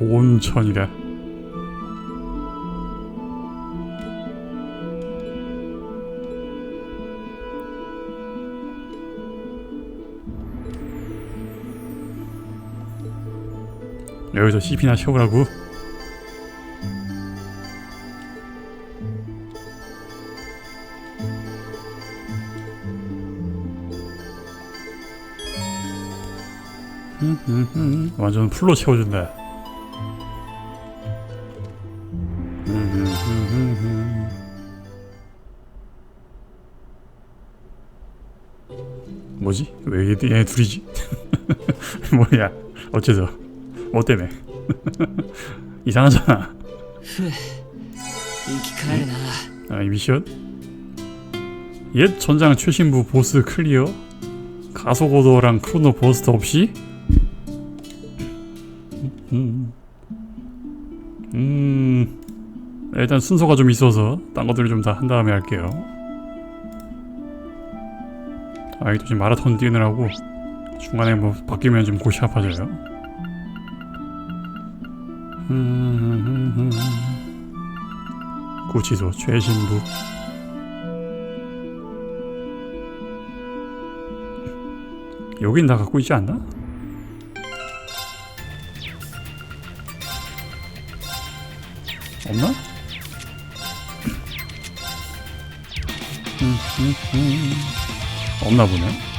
온천이다. 여기서 CP나 채우라고? 완전 풀로 채워준다. 뭐지? 왜 얘, 얘 둘이지? 뭐야? 어째서? 뭐 때문에? 이상하잖아. 인기카레나. 아, 미션? 옛 전장 최신부 보스 클리어? 가소고도랑 크로노 버스터 없이? 음, 음. 음. 일단 순서가 좀 있어서 딴 것들을 좀 다 한 다음에 할게요. 아, 이또 지금 마라톤 뛰느라고 중간에 뭐 바뀌면 좀 골치 아파져요. 음, 구치소 최신부 여긴 다 갖고 있지 않나? 없나? 없나 보네.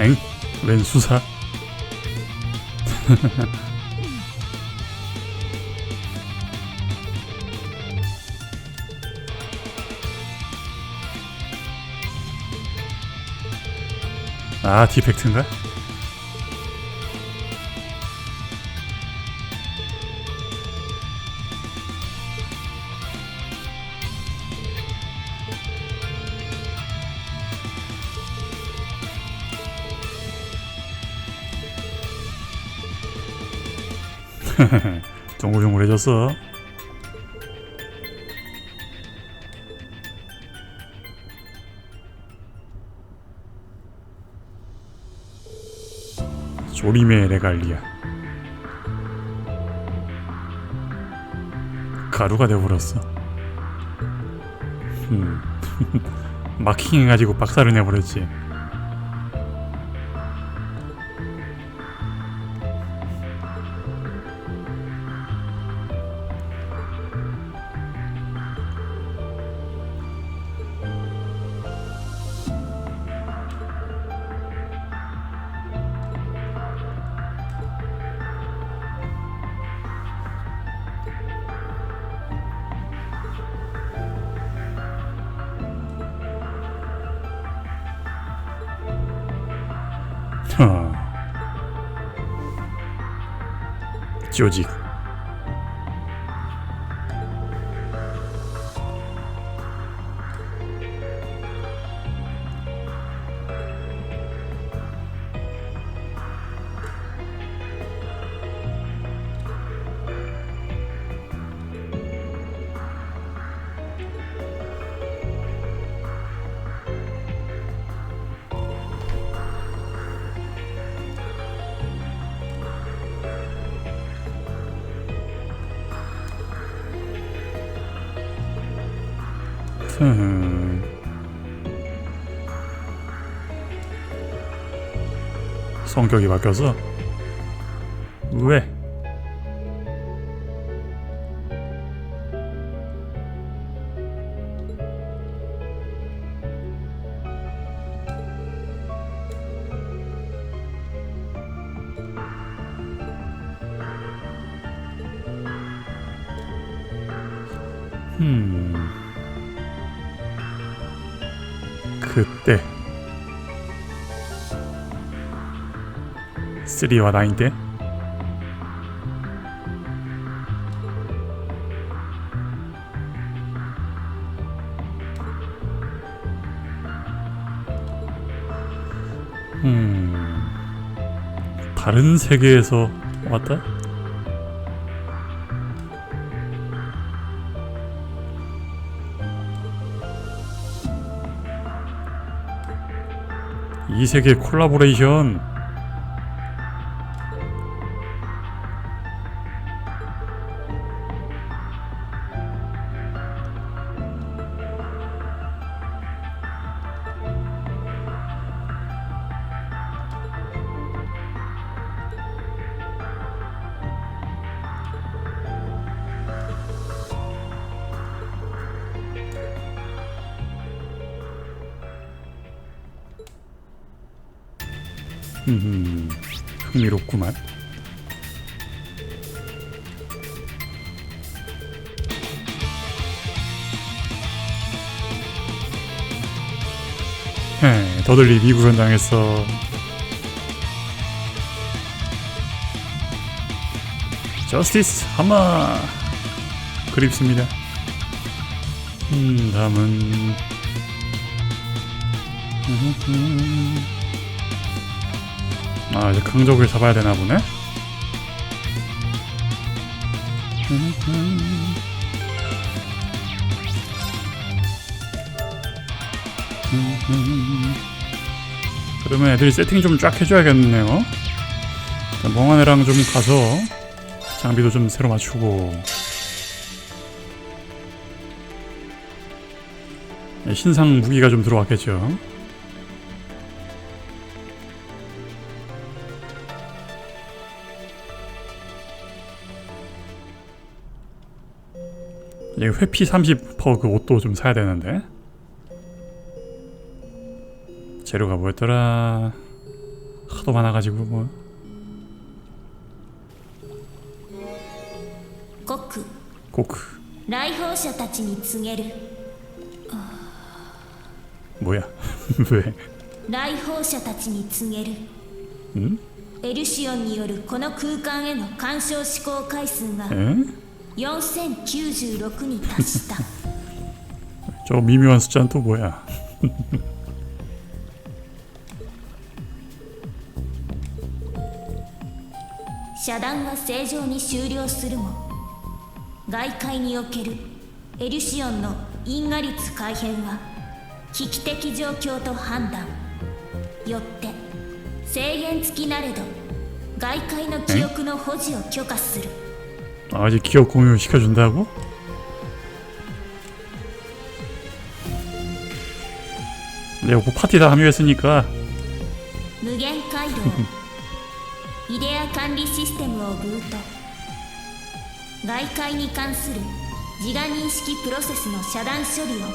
엥? 웬 수사? 아 디펙트인가? 동글동글해졌어. 조림의 레갈리아. 가루가 돼버렸어. 음. 마킹해가지고 박살을 내버렸지. 조 흠. 성격이 바뀌어서 왜? 음. 그때 3와 9 때? 음. 다른 세계에서 왔다? 이 세계 콜라보레이션 음, 흥미롭구만. 헤, 더들리 미국 현장에서 저스티스 하마 그립습니다. 음, 다음은 아 이제 강적을 잡아야 되나 보네. 그러면 애들이 세팅 좀 쫙 해줘야겠네요. 애랑 좀 가서 장비도 좀 새로 맞추고 네, 신상 무기가 좀 들어왔겠죠. 이게 회피 30%그 옷도 좀 사야 되는데 재료가 뭐였더라 하도 많아가지고 뭐 国 코크 来訪者たちに告げる 뭐야 왜 来訪者たちに告げるんエルシオンによるこの空間への干渉試行回数が 에? 4096に達した 저 미묘한 숫자는 또 뭐야 遮断は正常に終了するも外界におけるエルシオンの因果率改変は危機的状況と判断よって制限付きなれど外界の記憶の保持を許可する 아, 아직 기억 공유 시켜준다고? 내가 뭐 파티 다 합류했으니까 無限回路イデア管理システムをブート外界に関する自我認識プロセスの遮断処理を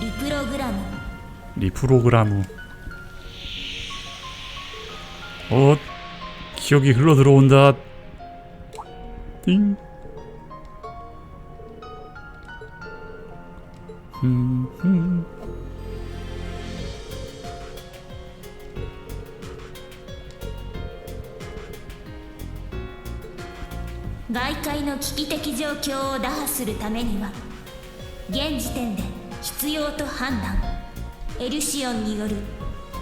リプログラム 리프로그라무 어 기억이 흘러 들어온다 띵 음, 음. 外界の危機的状況を打破するためには現時点で必要と判断。エルシオンによる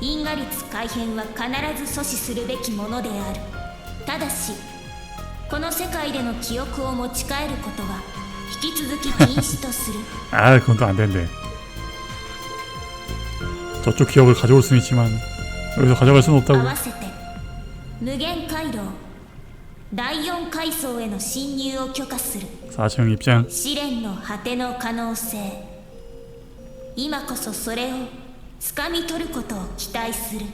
因果率改変は必ず阻止するべきものである。ただしこの世界での記憶を持ち帰ることは 引き続き禁止とする 아 그건 또 안 된대 저쪽 기억을 가져올 수는 있지만 여기서 가져갈 수는 合 없다고 わせて無限回廊第4階層への侵入を許可する 4층 입장 試練の果ての可能性今こそそれを掴み取ることを期待する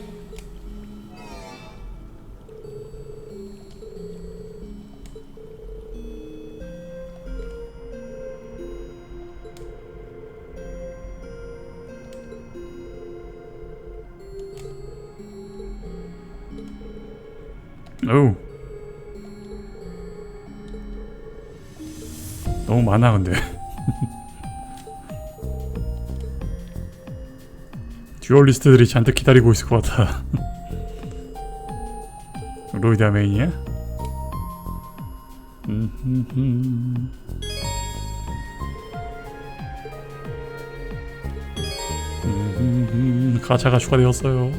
어우 너무 많아 근데 듀얼리스트들이 잔뜩 기다리고 있을 것 같아 로이드 메인이야? 음흠흠. 음흠흠. 가차가 추가되었어요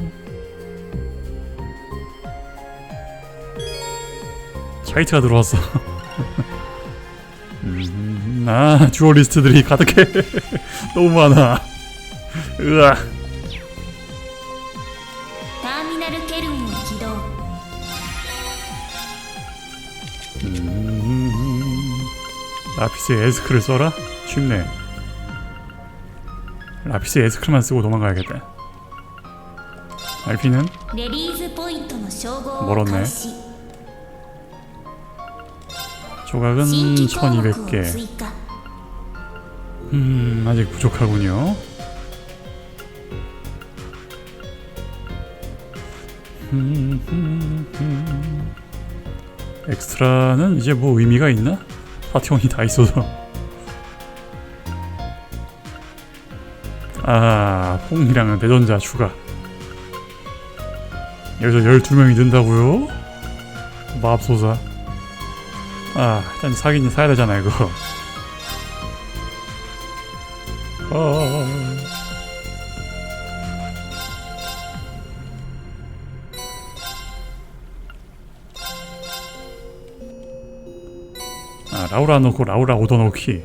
차이트가 들어왔어. 음, 아, 주얼리스트들이 가득해. 너무 많아. 으아. 음, 라피스 에스크를 써라? 쉽네. 라피스 에스크만 쓰고 도망가야겠다. 알피는 멀었네. 조각은 1200개 음 아직 부족하군요 음, 음, 음. 엑스트라는 이제 뭐 의미가 있나? 파티원이 다 있어서 아 뽕이랑 대전자 추가 여기서 12명이 된다고요? 마법소사 아, 일단 사긴 사야 되잖아, 이거. 아. 아 라우라 넣고 라우라 오더 넣기.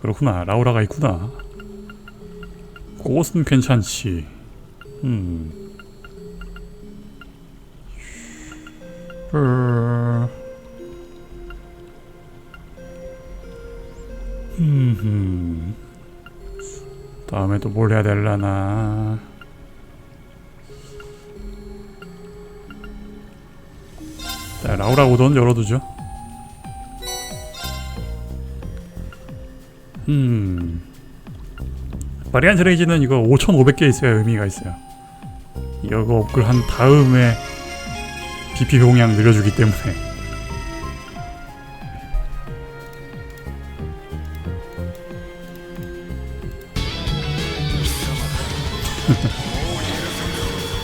그렇구나 라우라가 있구나. 그것은 괜찮지. 음 어... 음. 다음에 또 뭘 해야 될라나. 자, 라우라 오던 열어두죠. 음. 바리안 트 레이지는 이거 5500개 있어야 의미가 있어요. 이거 업글 한 다음에 BP 용량 늘려주기 때문에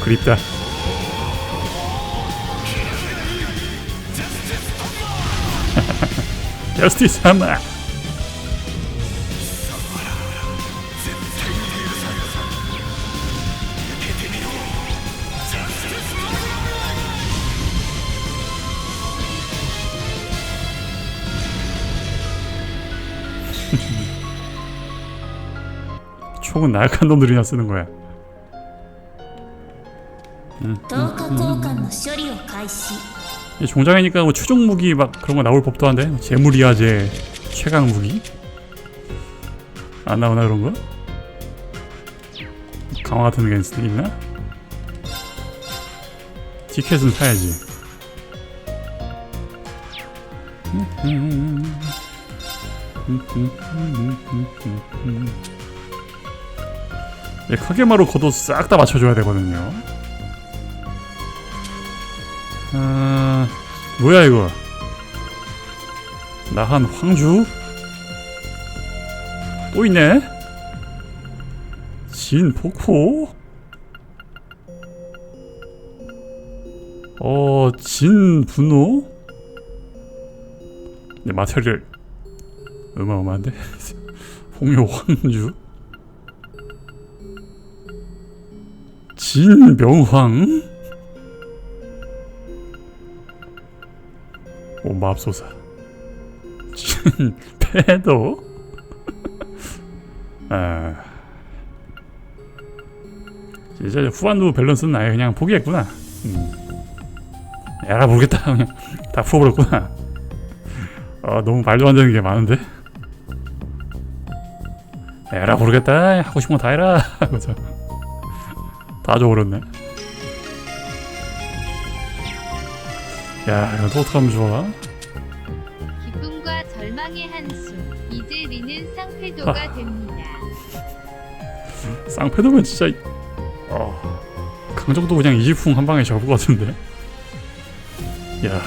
그립다. 저스티스 하마. 총은 나약한 놈들이나 쓰는 거야. 종장이니까 뭐 추종 무기 막 그런 거 나올 법도 한데 재물이야 제 최강 무기 안 나오나 그런 거? 강화 같은 게 있- 있나? 티켓은 사야지. 예, 카게마로 걷어 싹다 맞춰줘야 되거든요. 아, 뭐야 이거? 나한 황주? 또 있네? 진 포코? 어, 진 분노? 네, 마테리얼 어마어마한데? 홍요 황주? 진 명황? 맙소사. 진 패도? 아. 이제 후반부 밸런스는 아예 그냥 포기했구나. 음. 에라 모르겠다. 그냥 다 풀어버렸구나. 아 너무 말도 안 되는 게 많은데? 에라 모르겠다. 하고 싶은 거 다 해라. 하고서 다 줘버렸네. 야 이거 또 어떡하면 좋아 의 한숨. 이제 리는 쌍패도가 아. 됩니다. 쌍패도면 진짜 어, 강정도 그냥 이지풍 한 방에 잡을 것 같은데 야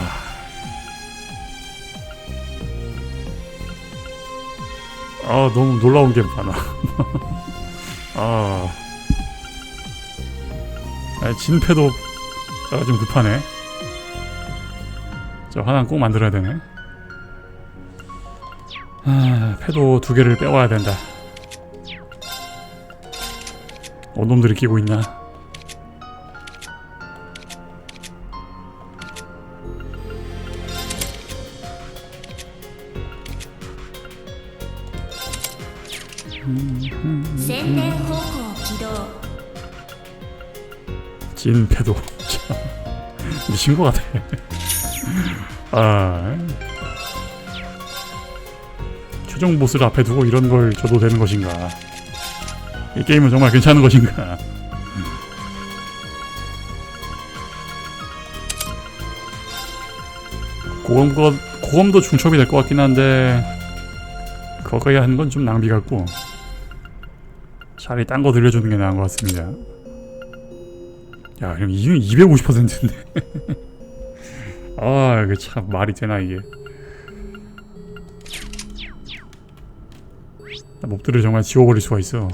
아, 너무 놀라운 게 많아. 아, 아 진패도 아, 좀 급하네. 저 하나 꼭 만들어야 되네. 아, 패도 두 개를 빼와야 된다. 어놈들이 끼고 있나? 진 패도 미친 거 같아. 아. 최종 보스를 앞에 두고 이런 걸 줘도 되는 것인가? 이 게임은 정말 괜찮은 것인가? 고검도 고검도 중첩이 될 것 같긴 한데 그거까지 하는 건 좀 낭비 같고 차라리 딴 거 들려주는 게 나은 것 같습니다. 야, 그럼 이게 250%인데. 아, 이게 참 말이 되나 이게. 몹들을 정말 지워버릴 수가 있어.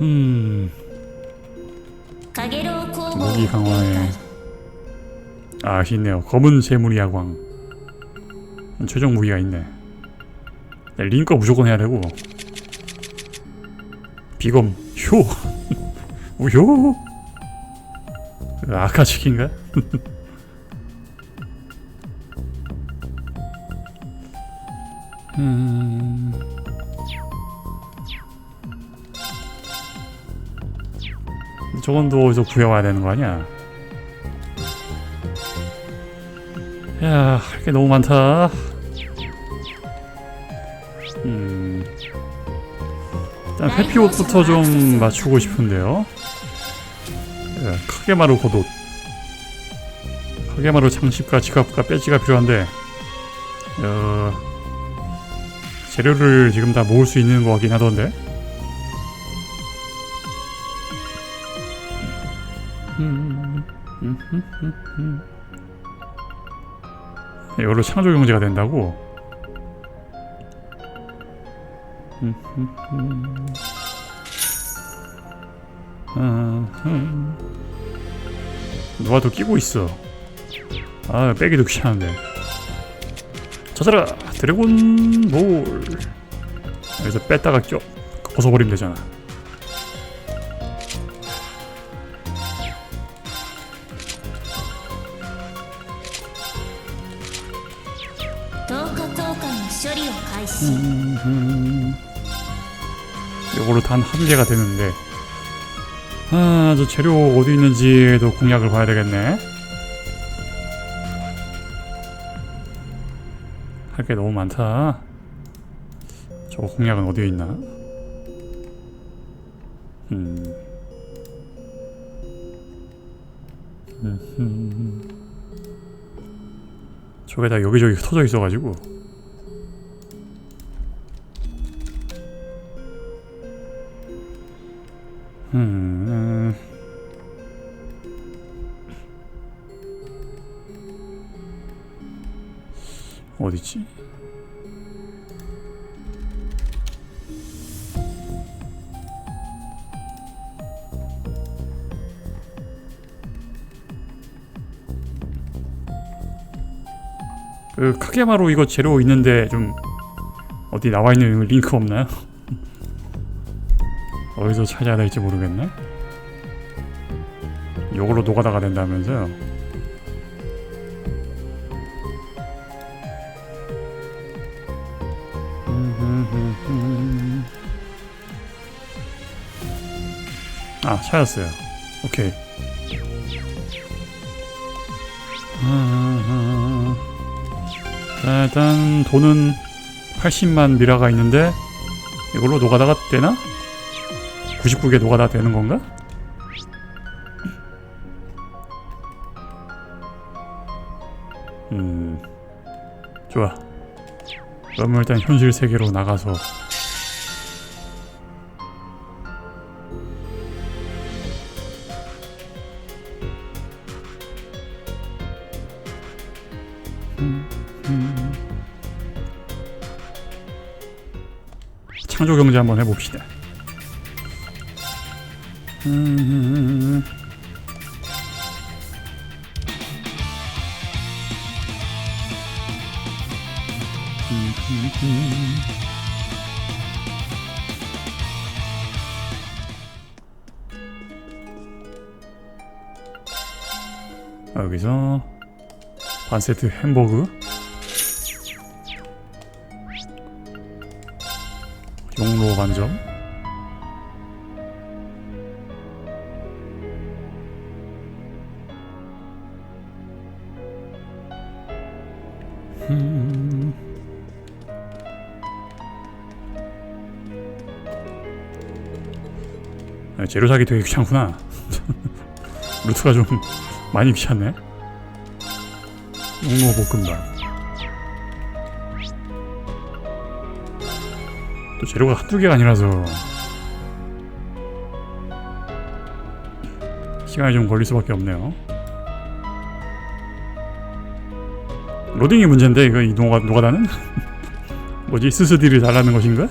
음. 무기 강화에 아 있네요. 검은 재물이 야광. 최종 무기가 있네. 네, 링거 무조건 해야 되고. 비검 효. 우효. 아까 치킨가? 음. 저건 또 어디서 구해와야 되는 거 아니야? 야, 할 게 너무 많다. 음. 일단 회피 옷부터 좀 맞추고 싶은데요. 예, 카게마루 겉옷. 카게마루 장식과 지갑과 배지가 필요한데, 어, 재료를 지금 다 모을 수 있는 것 같긴 하던데. 이걸로 창조 경제가 된다고? 누가 더 끼고 있어? 아 빼기도 귀찮은데. 찾아라 드래곤 볼. 여기서 뺐다가 껴 벗어버리면 되잖아 이걸로 단한 개가 되는데. 아 저 재료 어디 있는지도 공략을 봐야 되겠네. 할 게 너무 많다. 저 공략은 어디에 있나? 음. 저게 다 여기저기 흩어져 있어가지고 음. 어디지? 그 카게마루 이거 재료 있는데 좀 어디 나와 있는 링크 없나요? 어디서 찾아야 될지 모르겠네. 요걸로 노가다가 된다면서요. 아 찾았어요. 오케이. 자 일단 돈은 80만 미라가 있는데 이걸로 노가다가 되나? 99개 노가 다 되는 건가? 음 좋아 그러면 일단 현실 세계로 나가서. 창조 경제 한번 해봅시다. 음. 여기서 반 세트 햄버거 경로 반점. 재료 사기 되게 귀찮구나. 루트가 좀 많이 귀찮네. 옥로 볶음밥. 또 재료가 한두 개가 아니라서 시간이 좀 걸릴 수밖에 없네요. 로딩이 문제인데 이거 이 노가 노가다는 뭐지 스스디를 달라는 것인가?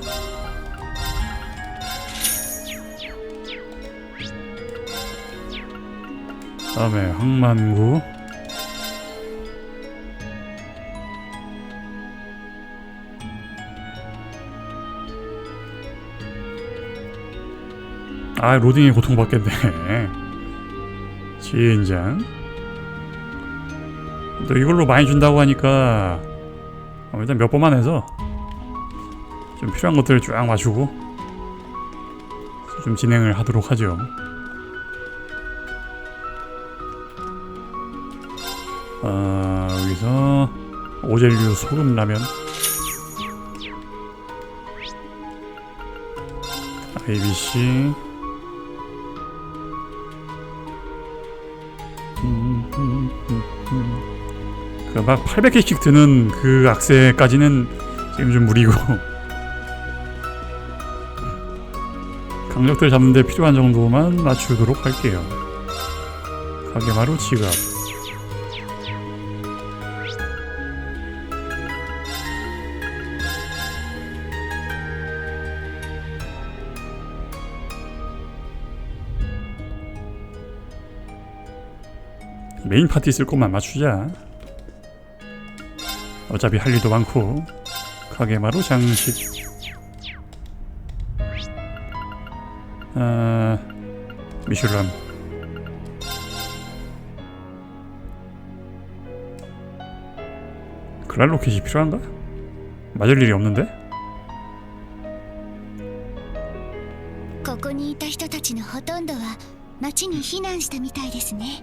다음에 항만구. 아 로딩에 고통받겠네. 지인장. 또 이걸로 많이 준다고 하니까 어, 일단 몇 번만 해서 좀 필요한 것들을 쫙 맞추고 좀 진행을 하도록 하죠 아 여기서 오젤류 소금 라면. ABC 그막 800개씩 드는 그 악세까지는 지금 좀 무리고. 강력들 잡는데 필요한 정도만 맞추도록 할게요. 가게마루 지갑 메인 파티 쓸 것만 맞추자. 어차피 할 일도 많고 가게마루 장식 아 미슐람 글랄 로켓이 필요한가? 맞을 일이 없는데? ここにいた人たちのほとんどは町に避難したみたいですね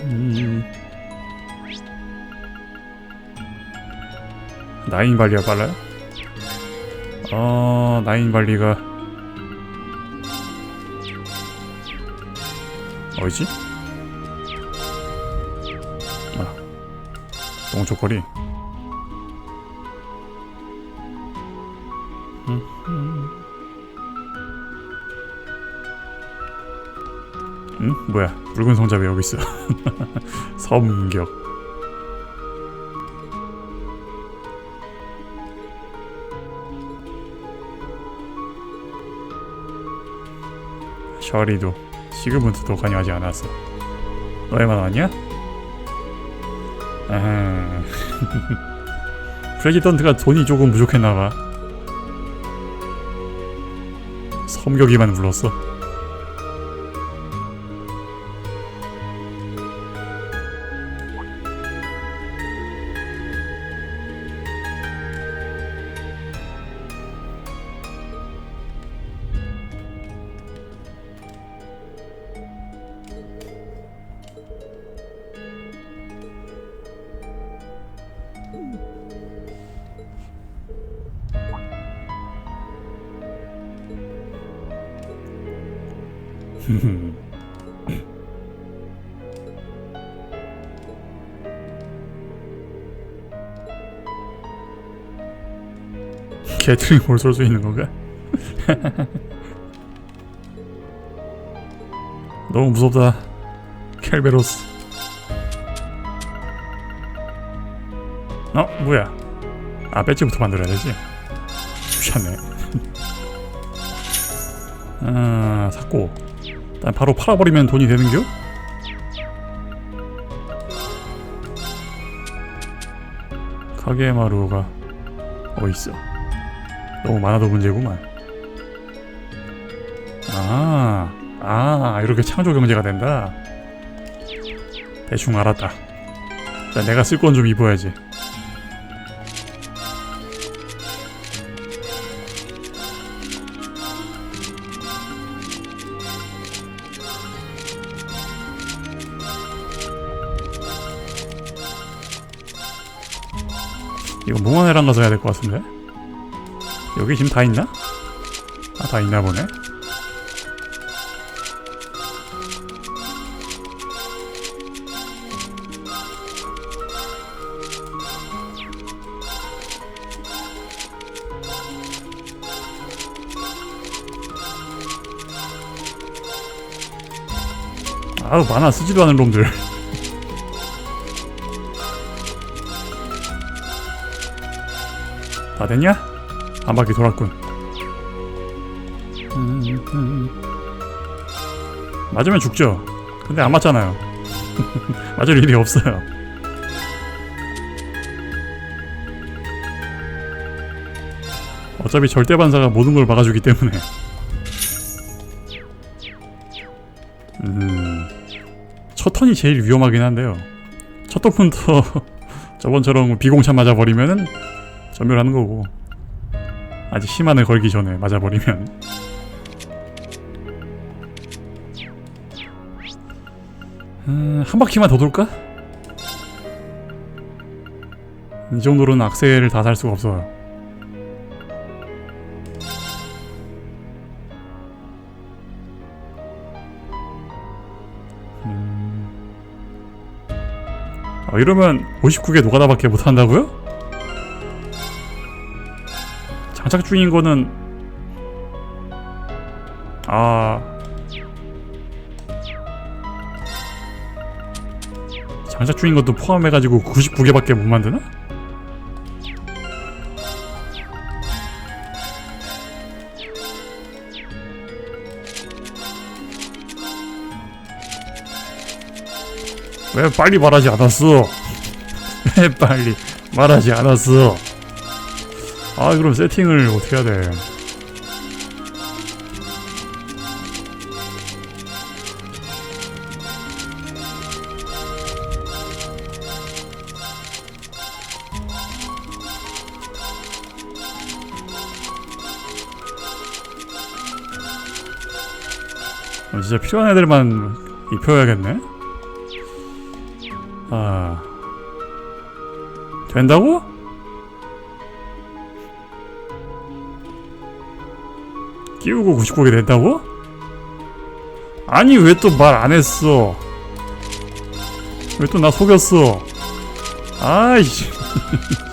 음, 나인 발리가 빨라요? 어 나인 발리가 어디지? 아 동쪽거리 뭐야 붉은 성자 왜 여기 있어. 섬격. 셔리도 시그문트도 관여하지 않았어. 너희만 왔냐? 아하. 프레지던트가 돈이 조금 부족했나봐. 섬격이만 불렀어 개트링 홀쏠 수 있는 건가? 너무 무섭다 켈베로스 어? 뭐야 아 배지부터 만들어야 되지 귀찮네 아 샀고 일단 바로 팔아버리면 돈이 되는겨? 카게마루가 어딨어 너무 많아도 문제구만. 아, 아 이렇게 창조 경제가 된다? 대충 알았다. 자, 내가 쓸 건 좀 입어야지. 이거 몽환회랑 가서 해야 될 것 같은데 여기 지금 다 있나? 아 다 있나 보네 아우 만화 쓰지도 않은 놈들 다 됐냐? 한 바퀴 돌았군. 맞으면 죽죠. 근데 안 맞잖아요. 맞을 일이 없어요. 어차피 절대 반사가 모든 걸 막아주기 때문에. 음, 첫 턴이 제일 위험하긴 한데요. 첫 턴부터 저번처럼 비공차 맞아버리면은 전멸하는 거고 아직 심한을 걸기 전에 맞아버리면 음, 한 바퀴만 더 돌까? 이 정도로는 악셀을 다살 수가 없어요. 어, 이러면 59개 노가다밖에 못한다고요? 장착 중인 거는 아 장착 중인 것도 포함해가지고 99개밖에 못 만드나? 왜 빨리 말하지 않았어? 왜 빨리 말하지 않았어? 아 그럼 세팅을 어떻게 해야 돼? 어, 진짜 필요한 애들만 입혀야겠네. 아 된다고? 끼우고 99개 된다고? 아니 왜 또 말 안 했어? 왜 또 나 속였어? 아이씨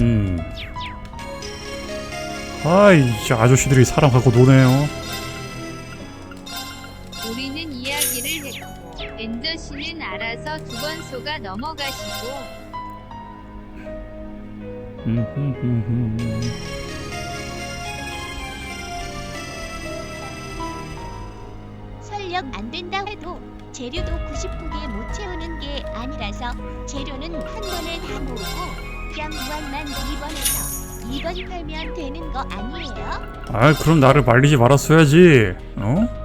음. 아이 이 아저씨들이 사람 갖고 노네요. 우리는 이야기를 했고 엔저 씨는 알아서 두 번 속아 넘어가시고 음. 설령 안 된다 해도 재료도 99개 못 채우는 게 아니라서 재료는 한 번에 다 모으고 그냥 무한만 2번에서 2번 팔면 되는 거 아니에요? 아 그럼 나를 말리지 말았어야지. 어? 아